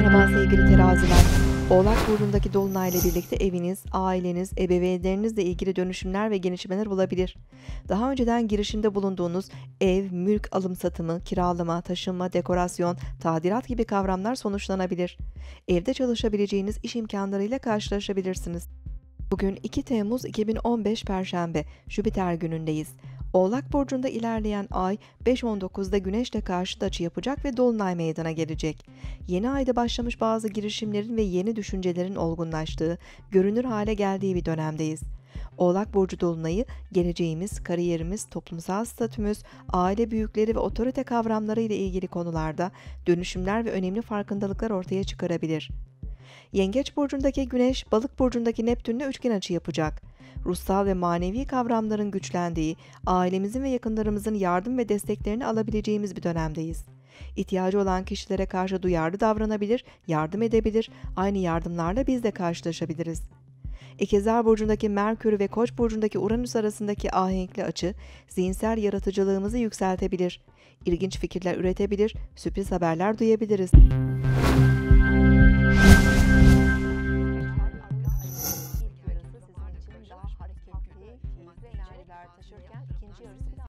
Merhaba sevgili teraziler. Oğlak burcundaki dolunayla birlikte eviniz, aileniz, ebeveynlerinizle ilgili dönüşümler ve gelişmeler olabilir. Daha önceden girişimde bulunduğunuz ev, mülk alım satımı, kiralama, taşınma, dekorasyon, tadilat gibi kavramlar sonuçlanabilir. Evde çalışabileceğiniz iş imkanlarıyla karşılaşabilirsiniz. Bugün 2 Temmuz 2015 Perşembe, Jüpiter günündeyiz. Oğlak burcunda ilerleyen ay 5.19'da Güneş'le karşıt açı yapacak ve dolunay meydana gelecek. Yeni ayda başlamış bazı girişimlerin ve yeni düşüncelerin olgunlaştığı, görünür hale geldiği bir dönemdeyiz. Oğlak burcu dolunayı geleceğimiz, kariyerimiz, toplumsal statümüz, aile büyükleri ve otorite kavramları ile ilgili konularda dönüşümler ve önemli farkındalıklar ortaya çıkarabilir. Yengeç burcundaki Güneş, Balık burcundaki Neptünle üçgen açı yapacak. Ruhsal ve manevi kavramların güçlendiği, ailemizin ve yakınlarımızın yardım ve desteklerini alabileceğimiz bir dönemdeyiz. İhtiyacı olan kişilere karşı duyarlı davranabilir, yardım edebilir, aynı yardımlarla biz de karşılaşabiliriz. İkizler burcundaki Merkür ve Koç burcundaki Uranüs arasındaki ahenkli açı zihinsel yaratıcılığımızı yükseltebilir. İlginç fikirler üretebilir, sürpriz haberler duyabiliriz. minareler taşırken ikinci yarısında